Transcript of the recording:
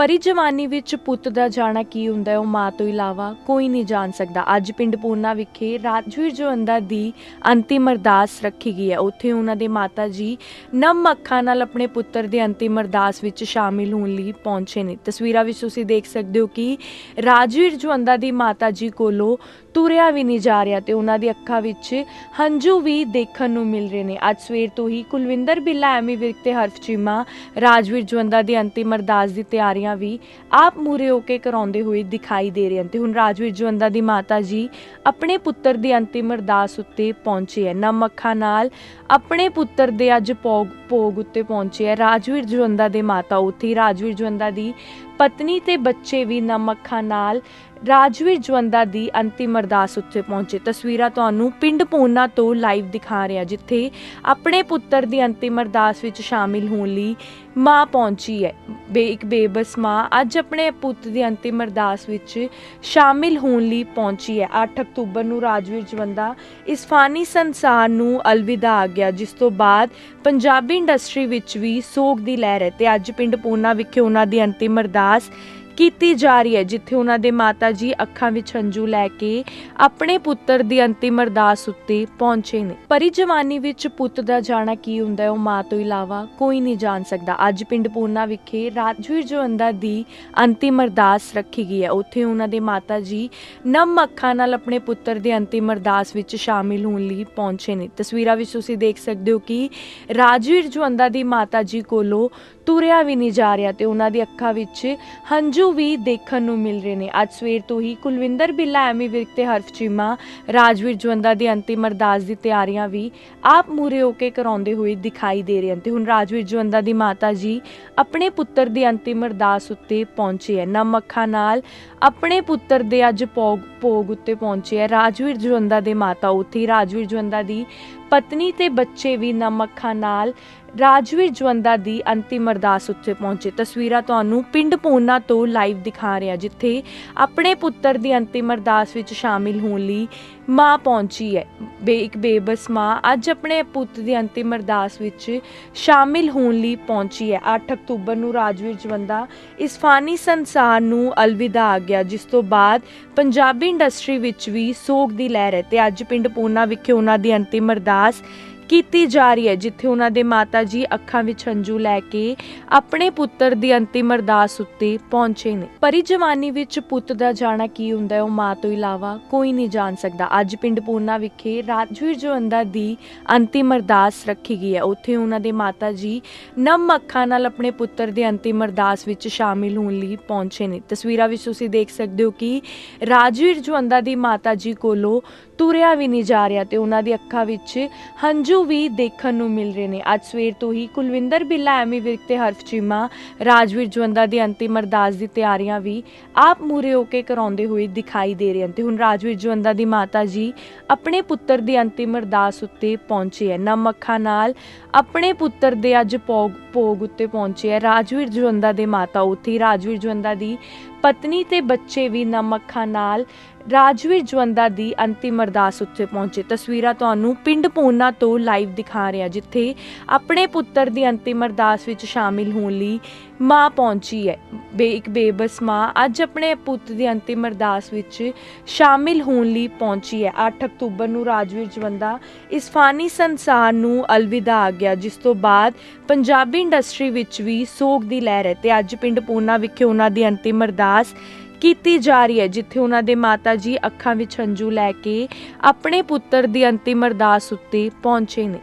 ਪਰੀ ਜਵਾਨੀ ਵਿੱਚ ਪੁੱਤ ਦਾ ਜਾਣਾ ਕੀ ਹੁੰਦਾ ਹੈ, ਉਹ ਮਾਂ ਤੋਂ ਇਲਾਵਾ ਕੋਈ ਨਹੀਂ ਜਾਣ ਸਕਦਾ। ਅੱਜ ਪਿੰਡ ਪੂਨਾ ਵਿਖੇ ਰਾਜਵੀਰ ਜਵੰਦਾ ਦੀ ਅੰਤਿਮ ਅਰਦਾਸ ਰੱਖੀ ਗਈ ਹੈ। ਉੱਥੇ ਉਹਨਾਂ ਦੇ ਮਾਤਾ ਜੀ ਨਮ ਅੱਖਾਂ ਨਾਲ ਆਪਣੇ ਪੁੱਤਰ ਦੇ ਅੰਤਿਮ ਅਰਦਾਸ ਵਿੱਚ ਸ਼ਾਮਿਲ ਹੋਣ ਲਈ ਪਹੁੰਚੇ ਨੇ। ਤਸਵੀਰਾਂ ਵਿੱਚ ਤੁਸੀਂ ਦੇਖ ਸਕਦੇ ਹੋ ਕਿ ਰਾਜਵੀਰ ਜਵੰਦਾ ਦੀ ਮਾਤਾ ਜੀ ਕੋਲੋਂ ਤੁਰਿਆ ਵੀ ਨਹੀਂ ਜਾ ਰਿਹਾ ਤੇ ਉਹਨਾਂ ਦੀ ਅੱਖਾਂ ਵਿੱਚ ਹੰਝੂ ਵੀ ਦੇਖਣ ਨੂੰ ਮਿਲ ਰਹੇ ਨੇ। ਅੱਜ ਸਵੇਰ ਤੋਂ ਹੀ ਕੁਲਵਿੰਦਰ ਬਿੱਲਾ, ਐਮੀ ਵਿਰਕ ਤੇ ਹਰਫ ਚੀਮਾ ਰਾਜਵੀਰ ਜਵੰਦਾ ਦੀ ਅੰਤਿਮ ਅਰਦਾਸ ਦੀ ਤਿਆਰੀਆਂ ਵੀ ਆਪ ਮੂਰੇ ਹੋ ਕੇ ਕਰਾਉਂਦੇ ਹੋਏ ਦਿਖਾਈ ਦੇ ਰਹੇ ਹਨ ਤੇ ਹੁਣ ਰਾਜਵੀਰ ਜਵੰਦਾ ਦੀ ਮਾਤਾ ਜੀ ਆਪਣੇ ਪੁੱਤਰ ਦੀ ਅੰਤਿਮ ਅਰਦਾਸ ਉੱਤੇ ਪਹੁੰਚੇ ਹੈ। ਨਮ ਅੱਖਾਂ ਨਾਲ, ਆਪਣੇ ਪੁੱਤਰ ਦੇ ਅੱਜ ਭੋਗ ਭੋਗ ਉੱਤੇ ਪਹੁੰਚੇ ਹੈ ਰਾਜਵੀਰ ਜਵੰਦਾ ਦੇ ਮਾਤਾ ਉੱਥੇ ਹੀ। ਰਾਜਵੀਰ ਜਵੰਦਾ ਦੀ ਪਤਨੀ ਤੇ ਬੱਚੇ ਵੀ ਨਮ ਅੱਖਾਂ ਨਾਲ ਰਾਜਵੀਰ ਜਵੰਦਾ ਦੀ ਅੰਤਿਮ ਅਰਦਾਸ ਉੱਤੇ ਪਹੁੰਚੇ। ਤਸਵੀਰਾਂ ਤੁਹਾਨੂੰ ਪਿੰਡ ਪੋਨਾ ਤੋਂ ਲਾਈਵ ਦਿਖਾ ਰਿਹਾ, ਜਿੱਥੇ ਆਪਣੇ ਪੁੱਤਰ ਦੀ ਅੰਤਿਮ ਅਰਦਾਸ ਵਿੱਚ ਸ਼ਾਮਿਲ ਹੋਣ ਲਈ ਮਾਂ ਪਹੁੰਚੀ ਹੈ। ਬੇ, ਇੱਕ ਬੇਬਸ ਮਾਂ ਅੱਜ ਆਪਣੇ ਪੁੱਤ ਦੀ ਅੰਤਿਮ ਅਰਦਾਸ ਵਿੱਚ ਸ਼ਾਮਿਲ ਹੋਣ ਲਈ ਪਹੁੰਚੀ ਹੈ। 8 ਅਕਤੂਬਰ ਨੂੰ ਰਾਜਵੀਰ ਜਵੰਦਾ ਇਸ ਫਾਨੀ ਸੰਸਾਰ ਨੂੰ ਅਲਵਿਦਾ ਆ ਗਿਆ, ਜਿਸ ਤੋਂ ਬਾਅਦ ਪੰਜਾਬੀ ਇੰਡਸਟਰੀ ਵਿੱਚ ਵੀ ਸੋਗ ਦੀ ਲਹਿਰ ਹੈ ਤੇ ਅੱਜ ਪਿੰਡ ਪੂਨਾ ਵਿਖੇ ਉਹਨਾਂ ਦੀ ਅੰਤਿਮ ਅਰਦਾਸ ਕੀਤੀ ਜਾ ਰਹੀ ਹੈ, ਜਿੱਥੇ ਉਹਨਾਂ ਦੇ ਮਾਤਾ ਜੀ ਅੱਖਾਂ ਵਿੱਚ ਹੰਝੂ ਲੈ ਕੇ ਆਪਣੇ ਪੁੱਤਰ ਦੀ ਅੰਤਿਮ ਅਰਦਾਸ ਉੱਤੇ ਪਹੁੰਚੇ ਨੇ। ਪਰੀ ਜਵਾਨੀ ਵਿੱਚ ਪੁੱਤ ਦਾ ਜਾਣਾ ਕੀ ਹੁੰਦਾ ਹੈ, ਉਹ ਮਾਂ ਤੋਂ ਇਲਾਵਾ ਕੋਈ ਨਹੀਂ ਜਾਣ ਸਕਦਾ। ਅੱਜ ਪਿੰਡ ਪੂਨਾ ਵਿਖੇ ਰਾਜਵੀਰ ਜਵੰਦਾ ਦੀ ਅੰਤਿਮ ਅਰਦਾਸ ਰੱਖੀ ਗਈ ਹੈ। ਉੱਥੇ ਉਹਨਾਂ ਦੇ ਮਾਤਾ ਜੀ ਨਮ ਅੱਖਾਂ ਨਾਲ ਆਪਣੇ ਪੁੱਤਰ ਦੇ ਅੰਤਿਮ ਅਰਦਾਸ ਵਿੱਚ ਸ਼ਾਮਿਲ ਹੋਣ ਲਈ ਪਹੁੰਚੇ ਨੇ। ਤਸਵੀਰਾਂ ਵਿੱਚ ਤੁਸੀਂ ਦੇਖ ਸਕਦੇ ਹੋ ਕਿ ਰਾਜਵੀਰ ਜਵੰਦਾ ਦੀ ਮਾਤਾ ਜੀ ਕੋਲੋਂ ਤੁਰਿਆ ਵੀ ਨਹੀਂ ਜਾ ਰਿਹਾ ਤੇ ਉਹਨਾਂ ਦੀ ਅੱਖਾਂ ਵਿੱਚ ਹੰਝੂ ਵੀ ਦੇਖਣ ਨੂੰ ਮਿਲ ਰਹੇ ਨੇ। ਅੱਜ ਸਵੇਰ ਤੋਂ ਹੀ ਕੁਲਵਿੰਦਰ ਬਿੱਲਾ ਐਮੀ ਵਿਰਕ ਤੇ ਹਰਫ ਚੀਮਾ ਰਾਜਵੀਰ ਜਵੰਦਾ ਦੀ ਅੰਤਿਮ ਅਰਦਾਸ ਦੀ ਤਿਆਰੀਆਂ ਵੀ ਆਪ ਮੂਰੇ ਹੋ ਕੇ ਕਰਾਉਂਦੇ ਹੋਏ ਦਿਖਾਈ ਦੇ ਰਹੇ ਹਨ ਤੇ ਹੁਣ ਰਾਜਵੀਰ ਜਵੰਦਾ ਦੀ ਮਾਤਾ ਜੀ ਆਪਣੇ ਪੁੱਤਰ ਦੀ ਅੰਤਿਮ ਅਰਦਾਸ ਉੱਤੇ ਪਹੁੰਚੇ ਹੈ। ਨਮ ਅੱਖਾਂ ਨਾਲ ਆਪਣੇ ਪੁੱਤਰ ਦੇ ਅੱਜ ਭੋਗ ਭੋਗ ਉੱਤੇ ਪਹੁੰਚੇ ਹੈ। ਰਾਜਵੀਰ ਜਵੰਦਾ ਦੇ ਮਾਤਾ ਉੱਥੇ ਹੀ ਰਾਜਵੀਰ ਜਵੰਦਾ ਦੀ ਪਤਨੀ ਤੇ ਬੱਚੇ ਵੀ ਨਮ ਅੱਖਾਂ ਨਾਲ ਰਾਜਵੀਰ ਜਵੰਦਾ ਦੀ ਅੰਤਿਮ ਅਰਦਾਸ ਉੱਤੇ ਪਹੁੰਚੇ। ਤਸਵੀਰਾਂ ਤੁਹਾਨੂੰ ਪਿੰਡ ਪੂਨਾ ਤੋਂ ਲਾਈਵ ਦਿਖਾ ਰਿਹਾ ਜਿੱਥੇ ਆਪਣੇ ਪੁੱਤਰ ਦੀ ਅੰਤਿਮ ਅਰਦਾਸ ਵਿੱਚ ਸ਼ਾਮਿਲ ਹੋਣ ਲਈ ਮਾਂ ਪਹੁੰਚੀ ਹੈ। ਬੇ ਇੱਕ ਬੇਬਸ ਮਾਂ ਅੱਜ ਆਪਣੇ ਪੁੱਤ ਦੀ ਅੰਤਿਮ ਅਰਦਾਸ ਵਿੱਚ ਸ਼ਾਮਿਲ ਹੋਣ ਲਈ ਪਹੁੰਚੀ ਹੈ। 8 ਅਕਤੂਬਰ ਨੂੰ ਰਾਜਵੀਰ ਜਵੰਦਾ ਇਸ ਫਾਨੀ ਸੰਸਾਰ ਨੂੰ ਅਲਵਿਦਾ ਆ ਗਿਆ, ਜਿਸ ਤੋਂ ਬਾਅਦ ਪੰਜਾਬੀ ਇੰਡਸਟਰੀ ਵਿੱਚ ਵੀ ਸੋਗ ਦੀ ਲਹਿਰ ਹੈ ਤੇ ਅੱਜ ਪਿੰਡ ਪੂਨਾ ਵਿਖੇ ਉਹਨਾਂ ਦੀ ਅੰਤਿਮ ਅਰਦਾਸ ਕੀਤੀ ਜਾ ਰਹੀ ਹੈ, ਜਿੱਥੇ ਉਹਨਾਂ ਦੇ ਮਾਤਾ ਜੀ ਅੱਖਾਂ ਵਿੱਚ ਹੰਝੂ ਲੈ ਕੇ ਆਪਣੇ ਪੁੱਤਰ ਦੀ ਅੰਤਿਮ ਅਰਦਾਸ ਉੱਤੇ ਪਹੁੰਚੇ ਨੇ। ਪਰੀ ਜਵਾਨੀ ਵਿੱਚ ਪੁੱਤ ਦਾ ਜਾਣਾ ਕੀ ਹੁੰਦਾ ਹੈ, ਉਹ ਮਾਂ ਤੋਂ ਇਲਾਵਾ ਕੋਈ ਨਹੀਂ ਜਾਣ ਸਕਦਾ। ਅੱਜ ਪਿੰਡ ਪੂਨਾ ਵਿਖੇ ਰਾਜਵੀਰ ਜਵੰਦਾ ਦੀ ਅੰਤਿਮ ਅਰਦਾਸ ਰੱਖੀ ਗਈ ਹੈ। ਉੱਥੇ ਉਹਨਾਂ ਦੇ ਮਾਤਾ ਜੀ ਨਮ ਅੱਖਾਂ ਨਾਲ ਆਪਣੇ ਪੁੱਤਰ ਦੇ ਅੰਤਿਮ ਅਰਦਾਸ ਵਿੱਚ ਸ਼ਾਮਿਲ ਹੋਣ ਲਈ ਪਹੁੰਚੇ ਨੇ। ਤਸਵੀਰਾਂ ਵਿੱਚ ਤੁਸੀਂ ਦੇਖ ਸਕਦੇ ਹੋ ਕਿ ਰਾਜਵੀਰ ਜਵੰਦਾ ਦੀ ਮਾਤਾ ਜੀ ਕੋਲੋਂ ਤੁਰਿਆ ਵੀ ਨਹੀਂ ਜਾ ਰਿਹਾ ਤੇ ਉਹਨਾਂ ਦੀ ਅੱਖਾਂ ਵਿੱਚ ਹੰਝੂ ਵੀ ਦੇਖਣ ਨੂੰ ਮਿਲ ਰਹੇ ਨੇ। ਅੱਜ ਸਵੇਰ ਤੋਂ ਹੀ ਕੁਲਵਿੰਦਰ ਬਿੱਲਾ ਐਮੀ ਵਿਰਕ ਤੇ ਹਰਫ ਚੀਮਾ ਰਾਜਵੀਰ ਜਵੰਦਾ ਦੀ ਅੰਤਿਮ ਅਰਦਾਸ ਦੀ ਤਿਆਰੀਆਂ ਵੀ ਆਪ ਮੂਰੇ ਹੋ ਕੇ ਕਰਾਉਂਦੇ ਹੋਏ ਦਿਖਾਈ ਦੇ ਰਹੇ ਹਨ ਤੇ ਹੁਣ ਰਾਜਵੀਰ ਜਵੰਦਾ ਦੀ ਮਾਤਾ ਜੀ ਆਪਣੇ ਪੁੱਤਰ ਦੀ ਅੰਤਿਮ ਅਰਦਾਸ ਉੱਤੇ ਪਹੁੰਚੇ ਹੈ। ਨਮ ਅੱਖਾਂ ਨਾਲ ਆਪਣੇ ਪੁੱਤਰ ਦੇ ਅੱਜ ਭੋਗ ਭੋਗ ਉੱਤੇ ਪਹੁੰਚੇ ਹੈ। ਰਾਜਵੀਰ ਜਵੰਦਾ ਦੇ ਮਾਤਾ ਉੱਥੇ ਹੀ। ਰਾਜਵੀਰ ਜਵੰਦਾ ਦੀ ਪਤਨੀ ਤੇ ਬੱਚੇ ਵੀ ਨਮ ਨਾਲ ਰਾਜਵੀਰ ਜਵੰਦਾ ਦੀ ਅੰਤਿਮ ਅਰਦਾਸ ਉੱਤੇ ਪਹੁੰਚੇ। ਤਸਵੀਰਾਂ ਤੁਹਾਨੂੰ ਪਿੰਡ ਪੂਨਾ ਤੋਂ ਲਾਈਵ ਦਿਖਾ ਰਿਹਾ, ਜਿੱਥੇ ਆਪਣੇ ਪੁੱਤਰ ਦੀ ਅੰਤਿਮ ਅਰਦਾਸ ਵਿੱਚ ਸ਼ਾਮਿਲ ਹੋਣ ਲਈ ਮਾਂ ਪਹੁੰਚੀ ਹੈ। ਬੇ, ਇੱਕ ਬੇਬਸ ਮਾਂ ਅੱਜ ਆਪਣੇ ਪੁੱਤ ਦੀ ਅੰਤਿਮ ਅਰਦਾਸ ਵਿੱਚ ਸ਼ਾਮਿਲ ਹੋਣ ਲਈ ਪਹੁੰਚੀ ਹੈ। 8 ਅਕਤੂਬਰ ਨੂੰ ਰਾਜਵੀਰ ਜਵੰਦਾ ਇਸ ਫਾਨੀ ਸੰਸਾਰ ਨੂੰ ਅਲਵਿਦਾ ਆ ਗਿਆ, ਜਿਸ ਤੋਂ ਬਾਅਦ ਪੰਜਾਬੀ ਇੰਡਸਟਰੀ ਵਿੱਚ ਵੀ ਸੋਗ ਦੀ ਲਹਿਰ ਹੈ ਤੇ ਅੱਜ ਪਿੰਡ ਪੂਨਾ ਵਿਖੇ ਉਹਨਾਂ ਦੀ ਅੰਤਿਮ ਅਰਦਾਸ ਕੀਤੀ ਜਾ ਰਹੀ ਹੈ, ਜਿੱਥੇ ਉਹਨਾਂ ਦੇ ਮਾਤਾ ਜੀ ਅੱਖਾਂ ਵਿੱਚ ਹੰਝੂ ਲੈ ਕੇ ਆਪਣੇ ਪੁੱਤਰ ਦੀ ਅੰਤਿਮ ਅਰਦਾਸ ਉੱਤੇ ਪਹੁੰਚੇ ਨੇ।